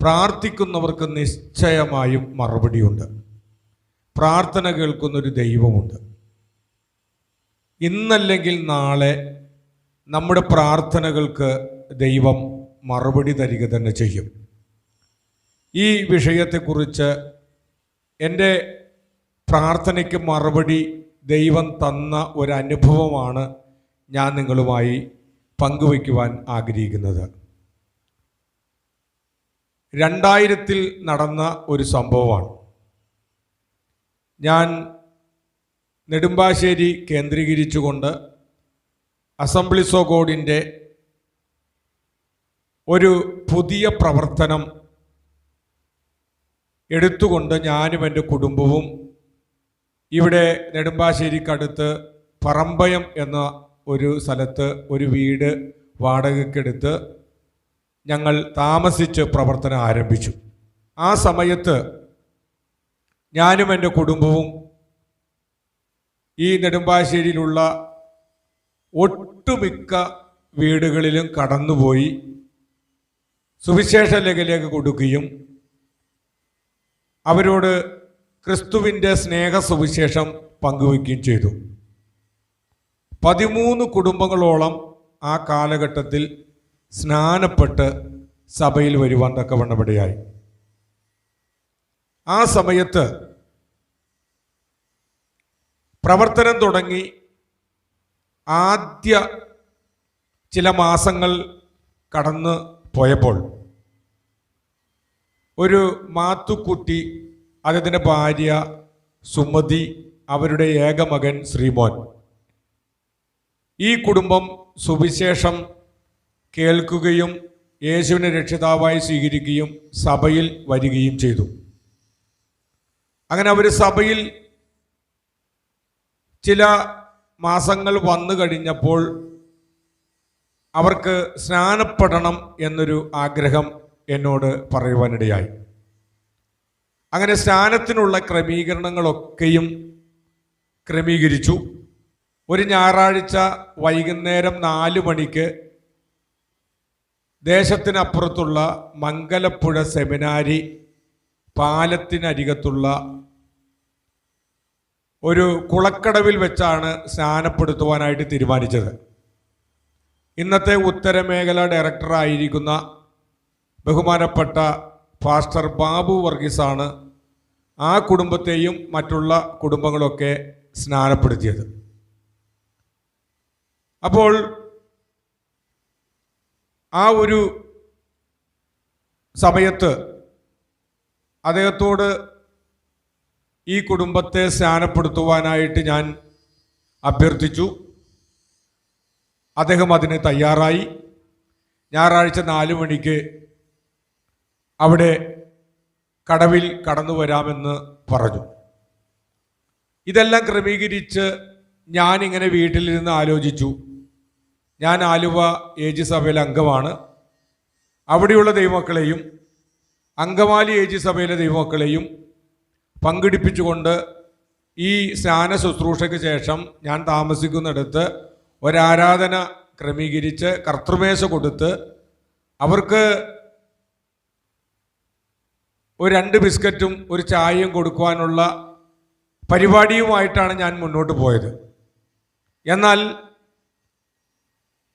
പ്രാർത്ഥിക്കുന്നവർക്ക് നിശ്ചയമായും മറുപടിയുണ്ട്. പ്രാർത്ഥന കേൾക്കുന്നൊരു ദൈവമുണ്ട്. ഇന്നല്ലെങ്കിൽ നാളെ നമ്മുടെ പ്രാർത്ഥനകൾക്ക് ദൈവം മറുപടി തരിക തന്നെ ചെയ്യും. ഈ വിഷയത്തെക്കുറിച്ച് എന്റെ പ്രാർത്ഥനയ്ക്ക് മറുപടി ദൈവം തന്ന ഒരു അനുഭവമാണ് ഞാൻ നിങ്ങളുമായി പങ്കുവയ്ക്കുവാൻ ആഗ്രഹിക്കുന്നത്. രണ്ടായിരത്തിൽ നടന്ന ഒരു സംഭവമാണ്. ഞാൻ നെടുമ്പാശ്ശേരി കേന്ദ്രീകരിച്ചുകൊണ്ട് അസംബ്ലി സോ ഗോഡിന്റെ ഒരു പുതിയ പ്രവർത്തനം എടുത്തുകൊണ്ട് ഞാനും എന്റെ കുടുംബവും ഇവിടെ നെടുമ്പാശ്ശേരിക്കടുത്ത് പറമ്പയം എന്ന ഒരു സ്ഥലത്ത് ഒരു വീട് വാടകയ്ക്കെടുത്ത് ഞങ്ങൾ താമസിച്ച് പ്രവർത്തനം ആരംഭിച്ചു. ആ സമയത്ത് ഞാനും എന്റെ കുടുംബവും ഈ നെടുമ്പാശ്ശേരിയിലുള്ള ഒട്ടുമിക്ക വീടുകളിലും കടന്നുപോയി സുവിശേഷ ലേഖലേക്ക് കൊടുക്കുകയും അവരോട് ക്രിസ്തുവിന്റെ സ്നേഹ സുവിശേഷം പങ്കുവയ്ക്കുകയും ചെയ്തു. പതിമൂന്ന് കുടുംബങ്ങളോളം ആ കാലഘട്ടത്തിൽ സ്നാനപ്പെട്ട് സഭയിൽ വരുവാൻ തക്കവണ്ണമിടയായി ആ സമയത്ത് പ്രവർത്തനം തുടങ്ങി ആദ്യ ചില മാസങ്ങൾ കടന്ന് പോയപ്പോൾ ഒരു മാത്തുക്കുട്ടി അദ്ദേഹത്തിന്റെ ഭാര്യ സുമതി അവരുടെ ഏകമകൻ ശ്രീമോൻ. ഈ കുടുംബം സുവിശേഷം കേൾക്കുകയും യേശുവിനെ രക്ഷിതാവായി സ്വീകരിക്കുകയും സഭയിൽ വരികയും ചെയ്തു. അങ്ങനെ അവർ സഭയിൽ ചില മാസങ്ങൾ വന്നു കഴിഞ്ഞപ്പോൾ അവർക്ക് സ്നാനപ്പെടണം എന്നൊരു ആഗ്രഹം എന്നോട് പറയുവാനിടയായി. അങ്ങനെ സ്നാനത്തിനുള്ള ക്രമീകരണങ്ങളൊക്കെയും ക്രമീകരിച്ചു. ഒരു ഞായറാഴ്ച വൈകുന്നേരം നാല് മണിക്ക് ദേശത്തിനപ്പുറത്തുള്ള മംഗലപ്പുഴ സെമിനാരി പാലത്തിനരികത്തുള്ള ഒരു കുളക്കടവിൽ വെച്ചാണ് സ്നാനപ്പെടുത്തുവാനായിട്ട് തീരുമാനിച്ചത്. ഇന്നത്തെ ഉത്തരമേഖല ഡയറക്ടറായിരിക്കുന്ന ബഹുമാനപ്പെട്ട ഫാസ്റ്റർ ബാബു വർഗീസാണ് ആ കുടുംബത്തെയും മറ്റുള്ള കുടുംബങ്ങളൊക്കെ സ്നാനപ്പെടുത്തിയത്. അപ്പോൾ ആ ഒരു സമയത്ത് അദ്ദേഹത്തോട് ഈ കുടുംബത്തെ സ്നാനപ്പെടുത്തുവാനായിട്ട് ഞാൻ അഭ്യർത്ഥിച്ചു. അദ്ദേഹം അതിന് തയ്യാറായി. ഞായറാഴ്ച നാല് മണിക്ക് അവിടെ കടവിൽ കടന്നു വരാമെന്ന് പറഞ്ഞു. ഇതെല്ലാം ക്രമീകരിച്ച് ഞാനിങ്ങനെ വീട്ടിലിരുന്ന് ആലോചിച്ചു. ഞാൻ ആലുവ ഏജ് സഭയിലെ അംഗമാണ്. അവിടെയുള്ള ദൈവമക്കളെയും അങ്കമാലി ഏജ് സഭയിലെ ദൈവമക്കളെയും പങ്കെടുപ്പിച്ചുകൊണ്ട് ഈ സ്നാന ശുശ്രൂഷയ്ക്ക് ശേഷം ഞാൻ താമസിക്കുന്നിടത്ത് ഒരാരാധന ക്രമീകരിച്ച് കർത്തൃമേശ കൊടുത്ത് അവർക്ക് ഒരു രണ്ട് ബിസ്ക്കറ്റും ഒരു ചായയും കൊടുക്കുവാനുള്ള പരിപാടിയുമായിട്ടാണ് ഞാൻ മുന്നോട്ട് പോയത്. എന്നാൽ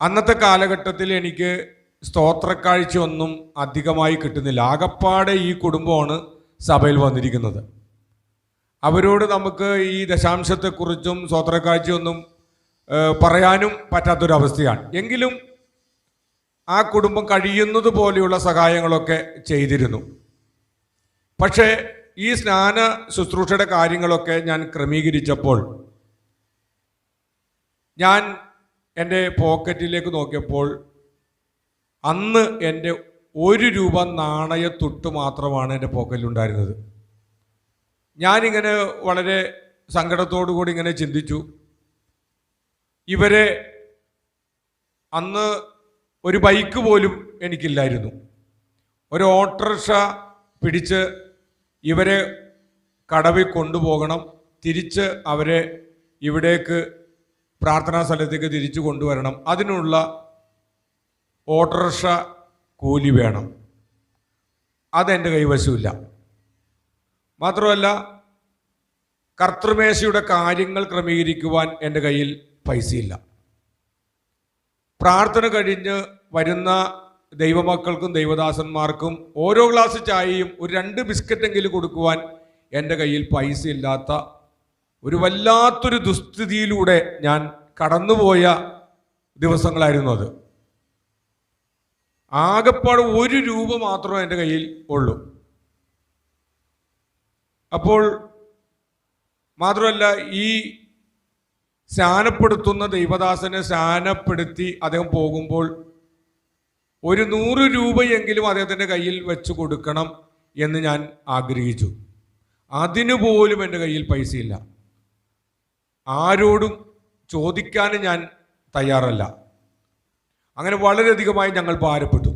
അന്നത്തെ കാലഘട്ടത്തിൽ എനിക്ക് സ്തോത്രക്കാഴ്ച ഒന്നും അധികമായി കിട്ടുന്നില്ല. ആകപ്പാടെ ഈ കുടുംബമാണ് സഭയിൽ വന്നിരിക്കുന്നത്. അവരോട് നമുക്ക് ഈ ദശാംശത്തെക്കുറിച്ചും സ്തോത്രക്കാഴ്ചയൊന്നും പറയാനും പറ്റാത്തൊരവസ്ഥയാണ്. എങ്കിലും ആ കുടുംബം കഴിയുന്നത് പോലെയുള്ള സഹായങ്ങളൊക്കെ ചെയ്തിരുന്നു. പക്ഷേ ഈ സ്നാന ശുശ്രൂഷയുടെ കാര്യങ്ങളൊക്കെ ഞാൻ ക്രമീകരിച്ചപ്പോൾ ഞാൻ എന്റെ പോക്കറ്റിലേക്ക് നോക്കിയപ്പോൾ അന്ന് എന്റെ ഒരു രൂപ നാണയത്തൊട്ട് മാത്രമാണ് എന്റെ പോക്കറ്റിലുണ്ടായിരുന്നത്. ഞാനിങ്ങനെ വളരെ സങ്കടത്തോടു കൂടി ഇങ്ങനെ ചിന്തിച്ചു. ഇവരെ അന്ന് ഒരു ബൈക്ക് പോലും എനിക്കില്ലായിരുന്നു. ഒരു ഓട്ടോറിക്ഷ പിടിച്ച് ഇവരെ കടവിൽ കൊണ്ടുപോകണം തിരിച്ച് അവരെ ഇവിടേക്ക് പ്രാർത്ഥനാ സ്ഥലത്തേക്ക് തിരിച്ചു കൊണ്ടുവരണം. അതിനുള്ള ഓട്ടോറിക്ഷ കൂലി വേണം. അതെന്റെ കൈവശമില്ല മാത്രമല്ല കർത്തൃമേശയുടെ കാര്യങ്ങൾ ക്രമീകരിക്കുവാൻ എന്റെ കയ്യിൽ പൈസയില്ല. പ്രാർത്ഥന കഴിഞ്ഞ് വരുന്ന ദൈവമക്കൾക്കും ദൈവദാസന്മാർക്കും ഓരോ ഗ്ലാസ് ചായയും ഒരു രണ്ട് ബിസ്ക്കറ്റെങ്കിലും കൊടുക്കുവാൻ എന്റെ കയ്യിൽ പൈസ ഇല്ലാത്ത ഒരു വല്ലാത്തൊരു ദുസ്ഥിതിയിലൂടെ ഞാൻ കടന്നുപോയ ദിവസങ്ങളായിരുന്നു അത്. ആകെപ്പാട് ഒരു രൂപ മാത്രമേ എന്റെ കയ്യിൽ ഉള്ളൂ. അപ്പോൾ മാത്രമല്ല ഈ സ്നാനപ്പെടുത്തുന്ന ദൈവദാസനെ സ്നാനപ്പെടുത്തി അദ്ദേഹം പോകുമ്പോൾ ഒരു നൂറ് രൂപയെങ്കിലും അദ്ദേഹത്തിന്റെ കയ്യിൽ വെച്ച് കൊടുക്കണം എന്ന് ഞാൻ ആഗ്രഹിച്ചു. അതിനു പോലും എന്റെ കയ്യിൽ പൈസയില്ല. ആരോടും ചോദിക്കാൻ ഞാൻ തയ്യാറല്ല. അങ്ങനെ വളരെയധികമായി ഞങ്ങൾ ഭാരപ്പെട്ടു.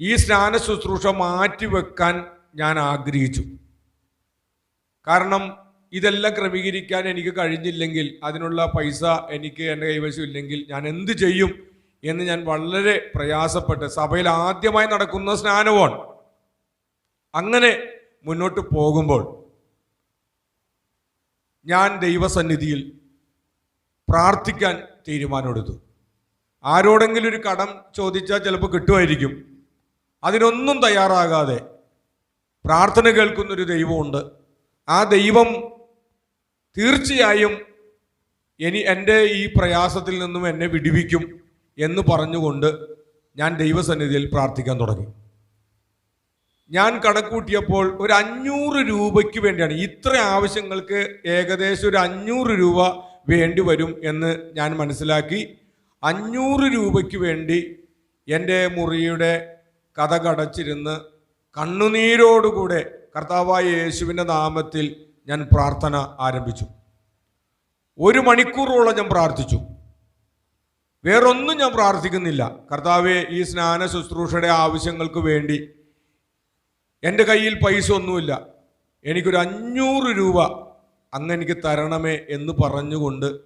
ഈ സ്നാന ശുശ്രൂഷ മാറ്റിവെക്കാൻ ഞാൻ ആഗ്രഹിച്ചു. കാരണം ഇതെല്ലാം ക്രമീകരിക്കാൻ എനിക്ക് കഴിഞ്ഞില്ലെങ്കിൽ അതിനുള്ള പൈസ എനിക്ക് എന്റെ കൈവശം ഇല്ലെങ്കിൽ ഞാൻ എന്ത് ചെയ്യും എന്ന് ഞാൻ വളരെ പ്രയാസപ്പെട്ട് സഭയിൽ ആദ്യമായി നടക്കുന്ന സ്നാനമാണ് അങ്ങനെ മുന്നോട്ട് പോകുമ്പോൾ ഞാൻ ദൈവസന്നിധിയിൽ പ്രാർത്ഥിക്കാൻ തീരുമാനമെടുത്തു. ആരോടെങ്കിലും ഒരു കടം ചോദിച്ചാൽ ചിലപ്പോൾ കിട്ടുമായിരിക്കും. അതിനൊന്നും തയ്യാറാകാതെ പ്രാർത്ഥന കേൾക്കുന്നൊരു ദൈവമുണ്ട്. ആ ദൈവം തീർച്ചയായും ഇനി എന്റെ ഈ പ്രയാസത്തിൽ നിന്നും എന്നെ വിടിവിക്കും എന്ന് പറഞ്ഞുകൊണ്ട് ഞാൻ ദൈവസന്നിധിയിൽ പ്രാർത്ഥിക്കാൻ തുടങ്ങി. ഞാൻ കണക്കൂട്ടിയപ്പോൾ ഒരു അഞ്ഞൂറ് രൂപയ്ക്ക് വേണ്ടിയാണ്. ഇത്ര ആവശ്യങ്ങൾക്ക് ഏകദേശം ഒരു അഞ്ഞൂറ് രൂപ വേണ്ടി വരും എന്ന് ഞാൻ മനസ്സിലാക്കി. അഞ്ഞൂറ് രൂപയ്ക്ക് വേണ്ടി എന്റെ മുറിയുടെ കഥ കടച്ചിരുന്ന് കണ്ണുനീരോടുകൂടെ കർത്താവായ യേശുവിന്റെ നാമത്തിൽ ഞാൻ പ്രാർത്ഥന ആരംഭിച്ചു. ഒരു മണിക്കൂറോളം ഞാൻ പ്രാർത്ഥിച്ചു. വേറൊന്നും ഞാൻ പ്രാർത്ഥിക്കുന്നില്ല. കർത്താവെ ഈ സ്നാന ശുശ്രൂഷയുടെ ആവശ്യങ്ങൾക്ക് വേണ്ടി എന്റെ കയ്യിൽ പൈസ ഒന്നുമില്ല. എനിക്കൊരു അഞ്ഞൂറ് രൂപ അങ്ങ് എനിക്ക് തരണമേ എന്ന് പറഞ്ഞുകൊണ്ട്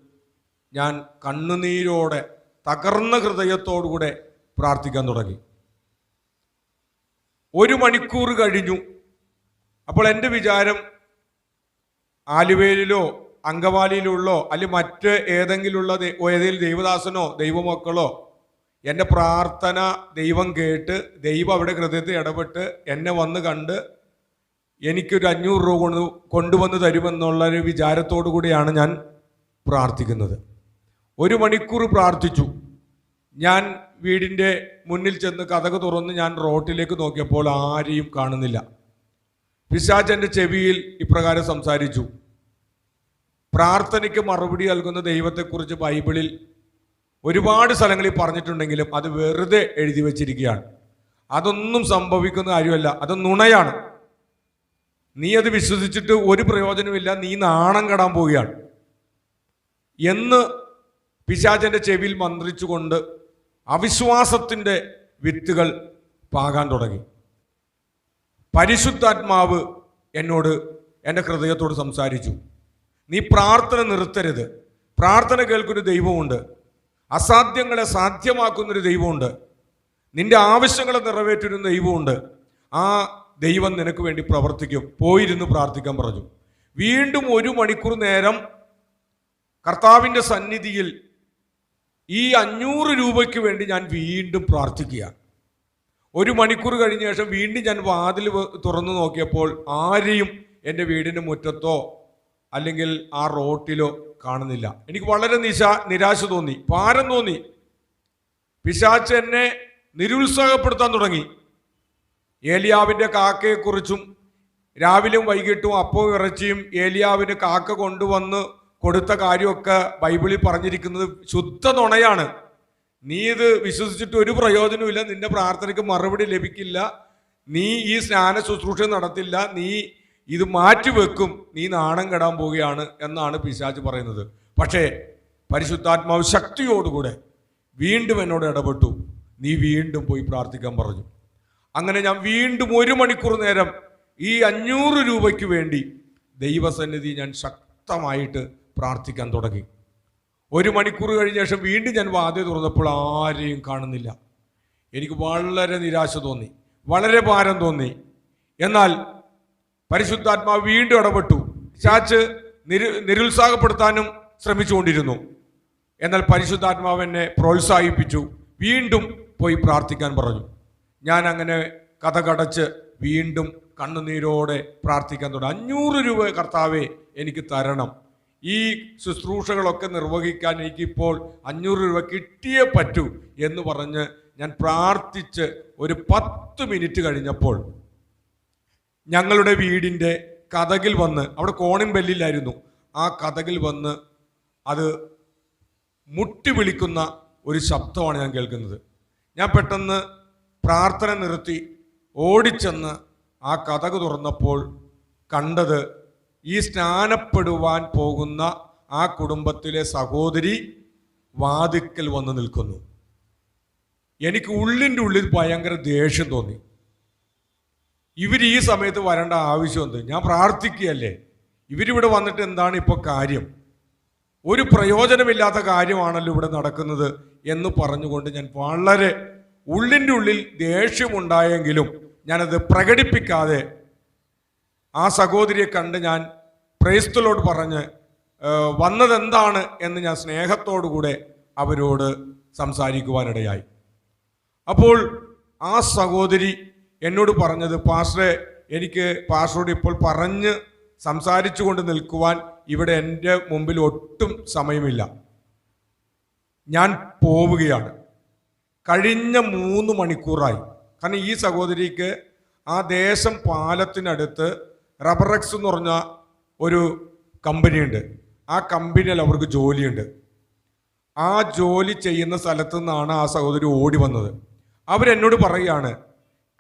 ഞാൻ കണ്ണുനീരോടെ തകർന്ന ഹൃദയത്തോടുകൂടെ പ്രാർത്ഥിക്കാൻ തുടങ്ങി. ഒരു മണിക്കൂർ കഴിഞ്ഞു. അപ്പോൾ എന്റെ വിചാരം ആലുവേലിലോ അങ്കവാലിയിലുള്ളോ അല്ലെങ്കിൽ മറ്റ് ഏതെങ്കിലുള്ള ഏതെങ്കിലും ദൈവദാസനോ ദൈവമക്കളോ എന്റെ പ്രാർത്ഥന ദൈവം കേട്ട് ദൈവം അവിടെ ഹൃദയത്തിൽ ഇടപെട്ട് എന്നെ വന്ന് കണ്ട് എനിക്കൊരു അഞ്ഞൂറ് രൂപ കൊണ്ട് കൊണ്ടുവന്ന് തരുമെന്നുള്ള ഒരു വിചാരത്തോടു കൂടിയാണ് ഞാൻ പ്രാർത്ഥിക്കുന്നത്. ഒരു മണിക്കൂർ പ്രാർത്ഥിച്ചു. ഞാൻ വീടിന്റെ മുന്നിൽ ചെന്ന് കഥക് തുറന്ന് ഞാൻ റോട്ടിലേക്ക് നോക്കിയപ്പോൾ ആരെയും കാണുന്നില്ല. പിശാചന്റെ ചെവിയിൽ ഇപ്രകാരം സംസാരിച്ചു. പ്രാർത്ഥനയ്ക്ക് മറുപടി നൽകുന്ന ദൈവത്തെക്കുറിച്ച് ബൈബിളിൽ ഒരുപാട് സ്ഥലങ്ങളിൽ പറഞ്ഞിട്ടുണ്ടെങ്കിലും അത് വെറുതെ എഴുതി വച്ചിരിക്കുകയാണ്. അതൊന്നും സംഭവിക്കുന്ന കാര്യമല്ല. അത് നുണയാണ്. നീ അത് വിശ്വസിച്ചിട്ട് ഒരു പ്രയോജനമില്ല നീ നാണം കെടാൻ പോവുകയാണ്. എന്ന് പിശാചന്റെ ചെവിയിൽ മന്ത്രിച്ചുകൊണ്ട് അവിശ്വാസത്തിന്റെ വിത്തുകൾ പാകാൻ തുടങ്ങി. പരിശുദ്ധാത്മാവ് എന്നോട് എന്റെ ഹൃദയത്തോട് സംസാരിച്ചു. നീ പ്രാർത്ഥന നിർത്തരുത്. പ്രാർത്ഥന കേൾക്കൊരു ദൈവമുണ്ട്. അസാധ്യങ്ങളെ സാധ്യമാക്കുന്നൊരു ദൈവമുണ്ട്. നിന്റെ ആവശ്യങ്ങളെ നിറവേറ്റുന്ന ദൈവമുണ്ട്. ആ ദൈവം നിനക്ക് വേണ്ടി പ്രവർത്തിക്കും. പോയിരുന്ന് പ്രാർത്ഥിക്കാൻ പറഞ്ഞു. വീണ്ടും ഒരു മണിക്കൂർ നേരം കർത്താവിന്റെ സന്നിധിയിൽ ഈ അഞ്ഞൂറ് രൂപയ്ക്ക് വേണ്ടി ഞാൻ വീണ്ടും പ്രാർത്ഥിക്കുക. ഒരു മണിക്കൂർ കഴിഞ്ഞ ശേഷം വീണ്ടും ഞാൻ വാതിൽ തുറന്നു നോക്കിയപ്പോൾ ആരെയും എന്റെ വീടിന്റെ മുറ്റത്തോ അല്ലെങ്കിൽ ആ റോട്ടിലോ കാണുന്നില്ല. എനിക്ക് വളരെ നിശ നിരാശ തോന്നി ഭാരം തോന്നി. പിശാച്ച് എന്നെ നിരുത്സാഹപ്പെടുത്താൻ തുടങ്ങി. ഏലിയാവിന്റെ കാക്കയെക്കുറിച്ചും രാവിലെയും വൈകിട്ടും അപ്പവും ഇറച്ചിയും ഏലിയാവിന് കാക്ക കൊണ്ടുവന്ന് കൊടുത്ത കാര്യമൊക്കെ ബൈബിളിൽ പറഞ്ഞിരിക്കുന്നത് ശുദ്ധ നുണയാണ്. നീ ഇത് വിശ്വസിച്ചിട്ട് ഒരു പ്രയോജനവുമില്ല നിന്റെ പ്രാർത്ഥനയ്ക്ക് മറുപടി ലഭിക്കില്ല. നീ ഈ സ്നാന ശുശ്രൂഷ നടത്തില്ല നീ ഇത് മാറ്റിവെക്കും നീ നാണം കെടാൻ പോവുകയാണ് എന്നാണ് പിശാച്ച് പറയുന്നത്. പക്ഷേ പരിശുദ്ധാത്മാവ് ശക്തിയോടുകൂടെ വീണ്ടും എന്നോട് ഇടപെട്ടു. നീ വീണ്ടും പോയി പ്രാർത്ഥിക്കാൻ പറഞ്ഞു. അങ്ങനെ ഞാൻ വീണ്ടും ഒരു മണിക്കൂർ നേരം ഈ അഞ്ഞൂറ് രൂപയ്ക്ക് വേണ്ടി ദൈവസന്നിധി ഞാൻ ശക്തമായിട്ട് പ്രാർത്ഥിക്കാൻ തുടങ്ങി. ഒരു മണിക്കൂർ കഴിഞ്ഞ ശേഷം വീണ്ടും ഞാൻ വാതിൽ തുറന്നപ്പോൾ ആരെയും കാണുന്നില്ല. എനിക്ക് വളരെ നിരാശ തോന്നി വളരെ ഭാരം തോന്നി. എന്നാൽ പരിശുദ്ധാത്മാവ് വീണ്ടും ഇടപെട്ടു. ചാച്ച് നിരു നിരുത്സാഹപ്പെടുത്താനും ശ്രമിച്ചുകൊണ്ടിരുന്നു. എന്നാൽ പരിശുദ്ധാത്മാവ് എന്നെ പ്രോത്സാഹിപ്പിച്ചു. വീണ്ടും പോയി പ്രാർത്ഥിക്കാൻ പറഞ്ഞു. ഞാൻ അങ്ങനെ കഥ കടച്ച് വീണ്ടും കണ്ണുനീരോടെ പ്രാർത്ഥിക്കാൻ തുടങ്ങി. അഞ്ഞൂറ് രൂപ കർത്താവെ എനിക്ക് തരണം. ഈ ശുശ്രൂഷകളൊക്കെ നിർവഹിക്കാൻ എനിക്കിപ്പോൾ അഞ്ഞൂറ് രൂപ കിട്ടിയേ പറ്റൂ എന്ന് പറഞ്ഞ് ഞാൻ പ്രാർത്ഥിച്ച് ഒരു പത്ത് മിനിറ്റ് കഴിഞ്ഞപ്പോൾ ഞങ്ങളുടെ വീടിന്റെ കഥകിൽ വന്ന് അവിടെ കോണിൻ ബെല്ലിലായിരുന്നു ആ കഥകിൽ വന്ന് അത് മുട്ടി വിളിക്കുന്ന ഒരു ശബ്ദമാണ് ഞാൻ കേൾക്കുന്നത്. ഞാൻ പെട്ടെന്ന് പ്രാർത്ഥന നിർത്തി ഓടിച്ചെന്ന് ആ കഥക് തുറന്നപ്പോൾ കണ്ടത് ഈ സ്നാനപ്പെടുവാൻ പോകുന്ന ആ കുടുംബത്തിലെ സഹോദരി വാതിക്കൽ വന്ന് നിൽക്കുന്നു. എനിക്ക് ഉള്ളിന്റെ ഉള്ളിൽ ഭയങ്കര ദേഷ്യം തോന്നി. ഇവർ ഈ സമയത്ത് വരേണ്ട ആവശ്യം എന്ത്? ഞാൻ പ്രാർത്ഥിക്കുകയല്ലേ. ഇവരിവിടെ വന്നിട്ട് എന്താണ് ഇപ്പോൾ കാര്യം? ഒരു പ്രയോജനമില്ലാത്ത കാര്യമാണല്ലോ ഇവിടെ നടക്കുന്നത് എന്ന് പറഞ്ഞുകൊണ്ട് ഞാൻ വളരെ ഉള്ളിന്റെ ഉള്ളിൽ ദേഷ്യമുണ്ടായെങ്കിലും ഞാനത് പ്രകടിപ്പിക്കാതെ ആ സഹോദരിയെ കണ്ട് ഞാൻ പ്രൈസ്തലോട് പറഞ്ഞ് വന്നതെന്താണ് എന്ന് ഞാൻ സ്നേഹത്തോടുകൂടെ അവരോട് സംസാരിക്കുവാനിടയായി. അപ്പോൾ ആ സഹോദരി എന്നോട് പറഞ്ഞത് പാസ്റ്ററെ എനിക്ക് പാസ്റ്ററോട് ഇപ്പോൾ പറഞ്ഞ് സംസാരിച്ചു കൊണ്ട് നിൽക്കുവാൻ ഇവിടെ എന്റെ മുമ്പിൽ ഒട്ടും സമയമില്ല. ഞാൻ പോവുകയാണ്. കഴിഞ്ഞ മൂന്ന് മണിക്കൂറായി. കാരണം ഈ സഹോദരിക്ക് ആ ദേശം പാലത്തിനടുത്ത് റബറക്സ് എന്ന് പറഞ്ഞ ഒരു കമ്പനിയുണ്ട്. ആ കമ്പനിയിൽ അവർക്ക് ജോലിയുണ്ട്. ആ ജോലി ചെയ്യുന്ന സ്ഥലത്തു നിന്നാണ് ആ സഹോദരി ഓടി വന്നത്. അവരെന്നോട് പറയുകയാണ്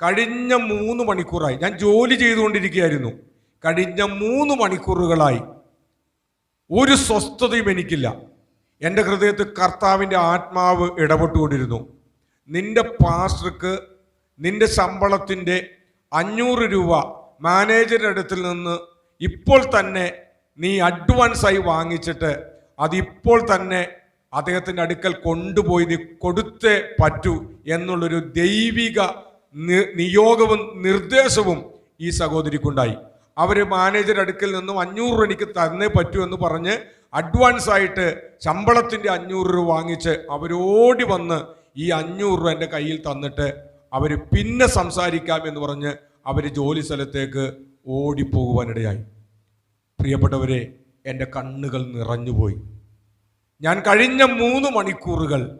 കഴിഞ്ഞ മൂന്ന് മണിക്കൂറായി. ഞാൻ ജോലി ചെയ്തുകൊണ്ടിരിക്കുകയായിരുന്നു. കഴിഞ്ഞ മൂന്ന് മണിക്കൂറുകളായി. ഒരു സ്വസ്ഥതയും എനിക്കില്ല. എന്റെ ഹൃദയത്തിൽ കർത്താവിന്റെ ആത്മാവ് ഇടപെട്ടുകൊണ്ടിരുന്നു. നിന്റെ പാസ്റ്റർക്ക് നിന്റെ ശമ്പളത്തിന്റെ അഞ്ഞൂറ് രൂപ മാനേജറുടെ അടുത്തിൽ നിന്ന് ഇപ്പോൾ തന്നെ നീ അഡ്വാൻസായി വാങ്ങിച്ചിട്ട് അതിപ്പോൾ തന്നെ അദ്ദേഹത്തിന്റെ അടുക്കൽ കൊണ്ടുപോയി നീ കൊടുത്തേ പറ്റൂ എന്നുള്ളൊരു ദൈവിക നിയോഗവും നിർദ്ദേശവും ഈ സഹോദരിക്കുണ്ടായി. അവർ മാനേജർ അടുക്കൽ നിന്നും അഞ്ഞൂറ് രൂപ എനിക്ക് തന്നേ പറ്റൂ എന്ന് പറഞ്ഞ് അഡ്വാൻസ് ആയിട്ട് ശമ്പളത്തിന്റെ അഞ്ഞൂറ് രൂപ വാങ്ങിച്ച് അവരോടി വന്ന് ഈ അഞ്ഞൂറ് രൂപ എന്റെ കയ്യിൽ തന്നിട്ട് അവർ പിന്നെ സംസാരിക്കാം എന്ന് പറഞ്ഞ് അവർ ജോലി സ്ഥലത്തേക്ക് ഓടിപ്പോകുവാനിടയായി. പ്രിയപ്പെട്ടവരെ എന്റെ കണ്ണുകൾ നിറഞ്ഞുപോയി. ഞാൻ കഴിഞ്ഞ മൂന്ന് മണിക്കൂറുകൾ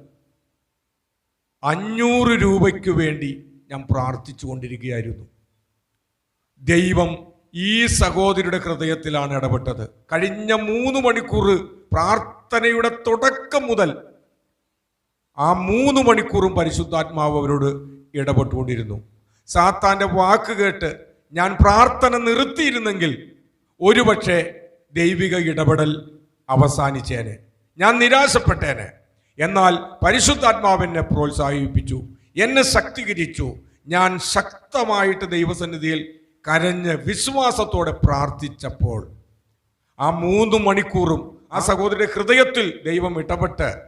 അഞ്ഞൂറ് രൂപയ്ക്ക് വേണ്ടി ഞാൻ പ്രാർത്ഥിച്ചു കൊണ്ടിരിക്കുകയായിരുന്നു. ദൈവം ഈ സഹോദരിയുടെ ഹൃദയത്തിലാണ് ഇടപെട്ടത്. കഴിഞ്ഞ മൂന്ന് മണിക്കൂർ പ്രാർത്ഥനയുടെ തുടക്കം മുതൽ ആ മൂന്ന് മണിക്കൂറും പരിശുദ്ധാത്മാവ് അവരോട് ഇടപെട്ടുകൊണ്ടിരുന്നു. സാത്താന്റെ വാക്ക് കേട്ട് ഞാൻ പ്രാർത്ഥന നിർത്തിയിരുന്നെങ്കിൽ ഒരുപക്ഷെ ദൈവിക ഇടപെടൽ അവസാനിച്ചേനെ. ഞാൻ നിരാശപ്പെട്ടേനെ. എന്നാൽ പരിശുദ്ധാത്മാവിനെ പ്രോത്സാഹിപ്പിച്ചു. എന്നെ ശക്തീകരിച്ചു. ഞാൻ ശക്തമായിട്ട് ദൈവസന്നിധിയിൽ കരഞ്ഞ് വിശ്വാസത്തോടെ പ്രാർത്ഥിച്ചപ്പോൾ ആ മൂന്ന് മണിക്കൂറും ആ സഹോദരിയുടെ ഹൃദയത്തിൽ ദൈവം ഇടപെട്ട്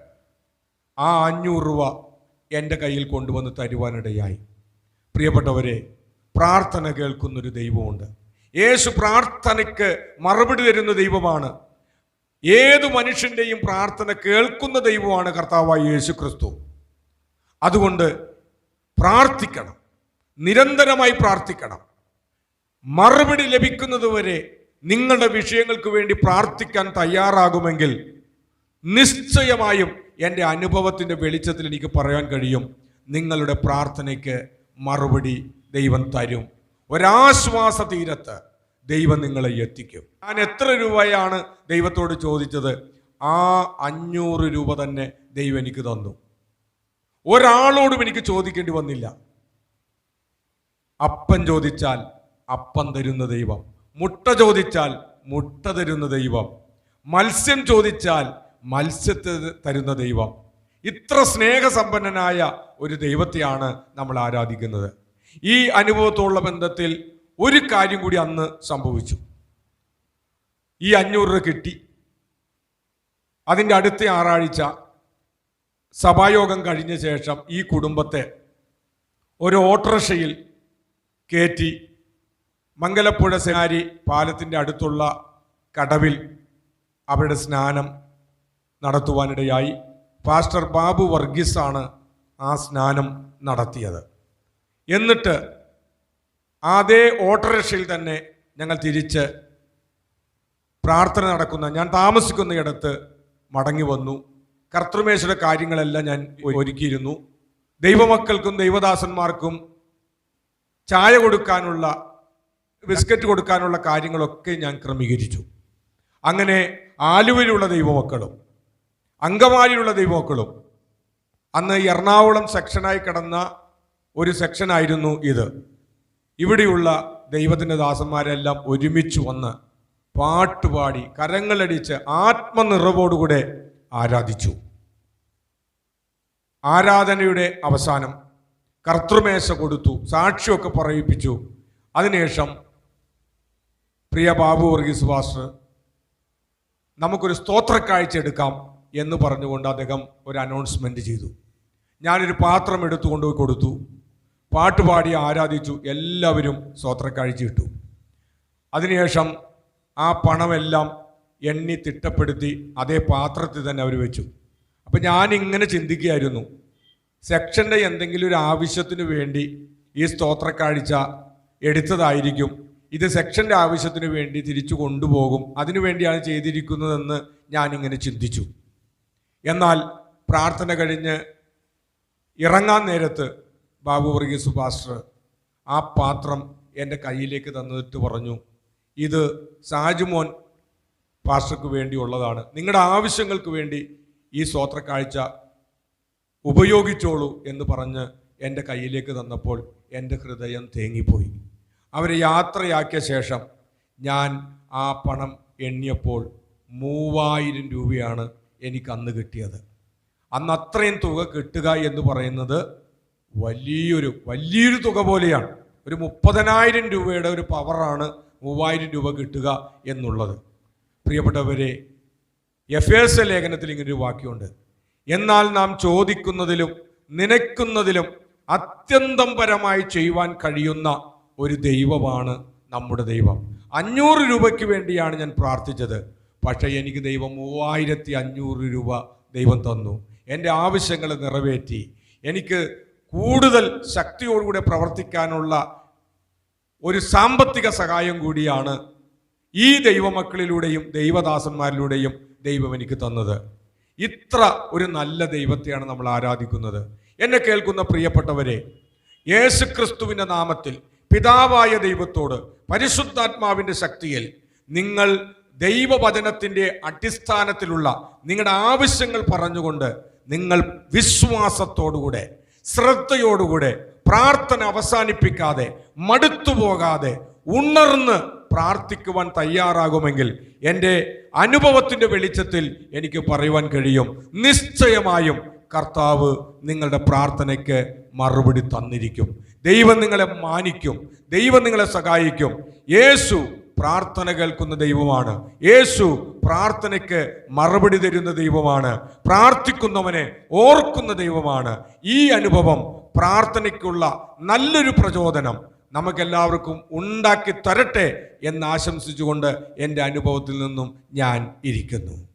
ആ അഞ്ഞൂറ് രൂപ എന്റെ കയ്യിൽ കൊണ്ടുവന്ന് തരുവാനിടയായി. പ്രിയപ്പെട്ടവരെ പ്രാർത്ഥന കേൾക്കുന്നൊരു ദൈവമുണ്ട്. യേശു പ്രാർത്ഥനയ്ക്ക് മറുപടി തരുന്ന ദൈവമാണ്. ഏതു മനുഷ്യന്റെയും പ്രാർത്ഥന കേൾക്കുന്ന ദൈവമാണ് കർത്താവായ യേശു ക്രിസ്തു അതുകൊണ്ട് പ്രാർത്ഥിക്കണം. നിരന്തരമായി പ്രാർത്ഥിക്കണം. മറുപടി ലഭിക്കുന്നതുവരെ നിങ്ങളുടെ വിഷയങ്ങൾക്ക് വേണ്ടി പ്രാർത്ഥിക്കാൻ തയ്യാറാകുമെങ്കിൽ നിശ്ചയമായും എന്റെ അനുഭവത്തിന്റെ വെളിച്ചത്തിൽ എനിക്ക് പറയാൻ കഴിയും. നിങ്ങളുടെ പ്രാർത്ഥനയ്ക്ക് മറുപടി ദൈവം തരും. ഒരാശ്വാസ തീരത്ത് ദൈവം നിങ്ങളെ എത്തിക്കും. ഞാൻ എത്ര രൂപയാണ് ദൈവത്തോട് ചോദിച്ചത്? ആ അഞ്ഞൂറ് രൂപ തന്നെ ദൈവം എനിക്ക് തന്നു. ഒരാളോടും എനിക്ക് ചോദിക്കേണ്ടി വന്നില്ല. അപ്പൻ ചോദിച്ചാൽ അപ്പം തരുന്ന ദൈവം. മുട്ട ചോദിച്ചാൽ മുട്ട തരുന്ന ദൈവം. മത്സ്യം ചോദിച്ചാൽ മത്സ്യത്തെ തരുന്ന ദൈവം. ഇത്ര സ്നേഹസമ്പന്നനായ ഒരു ദൈവത്തെയാണ് നമ്മൾ ആരാധിക്കുന്നത്. ഈ അനുഭവത്തോടുള്ള ബന്ധത്തിൽ ഒരു കാര്യം കൂടി അന്ന് സംഭവിച്ചു. ഈ അഞ്ഞൂറ് രൂപ കിട്ടി. അതിന്റെ അടുത്ത ആറാഴ്ച സഭായോഗം കഴിഞ്ഞ ശേഷം ഈ കുടുംബത്തെ ഒരു ഓട്ടോറിക്ഷയിൽ കയറ്റി മംഗലപ്പുഴ സെനാരി പാലത്തിന്റെ അടുത്തുള്ള കടവിൽ അവരുടെ സ്നാനം നടത്തുവാനിടയായി പാസ്റ്റർ ബാബു വർഗീസാണ് ആ സ്നാനം നടത്തിയത്. എന്നിട്ട് അതേ ഓട്ടോറിക്ഷയിൽ തന്നെ ഞങ്ങൾ തിരിച്ച് പ്രാർത്ഥന നടക്കുന്ന ഞാൻ താമസിക്കുന്ന ഇടത്ത് മടങ്ങി വന്നു. കർത്തൃമേശയുടെ കാര്യങ്ങളെല്ലാം ഞാൻ ഒരുക്കിയിരുന്നു. ദൈവമക്കൾക്കും ദൈവദാസന്മാർക്കും ചായ കൊടുക്കാനുള്ള ബിസ്ക്കറ്റ് കൊടുക്കാനുള്ള കാര്യങ്ങളൊക്കെ ഞാൻ ക്രമീകരിച്ചു. അങ്ങനെ ആലുവയിലുള്ള ദൈവമക്കളും അങ്കമാലിയിലുള്ള ദൈവമക്കളും അന്ന് എറണാകുളം സെക്ഷനായി കിടന്ന ഒരു സെക്ഷനായിരുന്നു ഇത്. ഇവിടെയുള്ള ദൈവത്തിന്റെ ദാസന്മാരെല്ലാം ഒരുമിച്ച് വന്ന് പാട്ടുപാടി കരങ്ങളടിച്ച് ആത്മനിറവോടുകൂടെ ആരാധിച്ചു. ആരാധനയുടെ അവസാനം കർത്തൃമേശ കൊടുത്തു സാക്ഷിയൊക്കെ പറയിപ്പിച്ചു. അതിനുശേഷം പ്രിയ ബാബു വർഗീസ് ഭാസ്റ്റർ നമുക്കൊരു സ്തോത്രക്കാഴ്ച എടുക്കാം എന്ന് പറഞ്ഞുകൊണ്ട് അദ്ദേഹം ഒരു അനൗൺസ്മെന്റ് ചെയ്തു. ഞാനൊരു പാത്രം എടുത്തു കൊണ്ടുപോയി കൊടുത്തു. പാട്ടുപാടി ആരാധിച്ചു എല്ലാവരും സ്തോത്രക്കാഴ്ച ഇട്ടു. അതിനുശേഷം ആ പണമെല്ലാം എണ്ണി തിട്ടപ്പെടുത്തി അതേ പാത്രത്തിൽ തന്നെ അവർ വെച്ചു. അപ്പം ഞാനിങ്ങനെ ചിന്തിക്കുകയായിരുന്നു. സെക്ഷന്റെ എന്തെങ്കിലും ഒരു ആവശ്യത്തിന് വേണ്ടി ഈ സ്തോത്രക്കാഴ്ച എടുത്തതായിരിക്കും. ഇത് സെക്ഷന്റെ ആവശ്യത്തിന് വേണ്ടി തിരിച്ചു കൊണ്ടുപോകും. അതിനു വേണ്ടിയാണ് ചെയ്തിരിക്കുന്നതെന്ന് ഞാനിങ്ങനെ ചിന്തിച്ചു. എന്നാൽ പ്രാർത്ഥന കഴിഞ്ഞ് ഇറങ്ങാൻ നേരത്ത് ബാബു വർഗീസ് പാസ്റ്റർ ആ പാത്രം എന്റെ കയ്യിലേക്ക് തന്നിട്ട് പറഞ്ഞു ഇത് സാജുമോൻ പാസ്റ്റർക്ക് വേണ്ടിയുള്ളതാണ്. നിങ്ങളുടെ ആവശ്യങ്ങൾക്ക് വേണ്ടി ഈ സ്വോത്രക്കാഴ്ച ഉപയോഗിച്ചോളൂ എന്ന് പറഞ്ഞ് എന്റെ കയ്യിലേക്ക് തന്നപ്പോൾ എന്റെ ഹൃദയം തേങ്ങിപ്പോയി. അവരെ യാത്രയാക്കിയ ശേഷം ഞാൻ ആ പണം എണ്ണിയപ്പോൾ മൂവായിരം രൂപയാണ് എനിക്ക് അന്ന് കിട്ടിയത്. അന്ന് അത്രയും തുക കിട്ടുക എന്ന് പറയുന്നത് വലിയൊരു വലിയൊരു തുക പോലെയാണ്. ഒരു മുപ്പതിനായിരം രൂപയുടെ ഒരു പവറാണ് മൂവായിരം രൂപ കിട്ടുക എന്നുള്ളത്. പ്രിയപ്പെട്ടവരെ എഫ് എസ് ലേഖനത്തിൽ ഇങ്ങനൊരു വാക്യമുണ്ട്. എന്നാൽ നാം ചോദിക്കുന്നതിലും നനയ്ക്കുന്നതിലും അത്യന്തം പരമായി ചെയ്യുവാൻ കഴിയുന്ന ഒരു ദൈവമാണ് നമ്മുടെ ദൈവം. അഞ്ഞൂറ് രൂപയ്ക്ക് വേണ്ടിയാണ് ഞാൻ പ്രാർത്ഥിച്ചത്. പക്ഷേ എനിക്ക് ദൈവം മൂവായിരത്തി അഞ്ഞൂറ് രൂപ ദൈവം തന്നു. എന്റെ ആവശ്യങ്ങൾ നിറവേറ്റി. എനിക്ക് കൂടുതൽ ശക്തിയോടുകൂടെ പ്രവർത്തിക്കാനുള്ള ഒരു സാമ്പത്തിക സഹായം കൂടിയാണ് ഈ ദൈവമക്കളിലൂടെയും ദൈവദാസന്മാരിലൂടെയും ദൈവം എനിക്ക് തന്നത്. ഇത്ര ഒരു നല്ല ദൈവത്തെയാണ് നമ്മൾ ആരാധിക്കുന്നത്. എന്നെ കേൾക്കുന്ന പ്രിയപ്പെട്ടവരെ യേശു ക്രിസ്തുവിന്റെ നാമത്തിൽ പിതാവായ ദൈവത്തോട് പരിശുദ്ധാത്മാവിന്റെ ശക്തിയിൽ നിങ്ങൾ ദൈവവചനത്തിന്റെ അടിസ്ഥാനത്തിലുള്ള നിങ്ങളുടെ ആവശ്യങ്ങൾ പറഞ്ഞുകൊണ്ട് നിങ്ങൾ വിശ്വാസത്തോടുകൂടെ ശ്രദ്ധയോടുകൂടെ പ്രാർത്ഥന അവസാനിപ്പിക്കാതെ മടുത്തുപോകാതെ ഉണർന്ന് പ്രാർത്ഥിക്കുവാൻ തയ്യാറാകുമെങ്കിൽ എന്റെ അനുഭവത്തിന്റെ വെളിച്ചത്തിൽ എനിക്ക് പറയുവാൻ കഴിയും. നിശ്ചയമായും കർത്താവ് നിങ്ങളുടെ പ്രാർത്ഥനയ്ക്ക് മറുപടി തന്നിരിക്കും. ദൈവം നിങ്ങളെ മാനിക്കും. ദൈവം നിങ്ങളെ സഹായിക്കും. യേശു പ്രാർത്ഥന കേൾക്കുന്ന ദൈവമാണ്. യേശു പ്രാർത്ഥനയ്ക്ക് മറുപടി തരുന്ന ദൈവമാണ്. പ്രാർത്ഥിക്കുന്നവനെ ഓർക്കുന്ന ദൈവമാണ്. ഈ അനുഭവം പ്രാർത്ഥനയ്ക്കുള്ള നല്ലൊരു പ്രചോദനം. നമുക്കെല്ലാവർക്കും ഉണ്ടാക്കി തരട്ടെ എന്ന് ആശംസിച്ചുകൊണ്ട് എന്റെ അനുഭവത്തിൽ നിന്നും ഞാൻ ഇരിക്കുന്നു.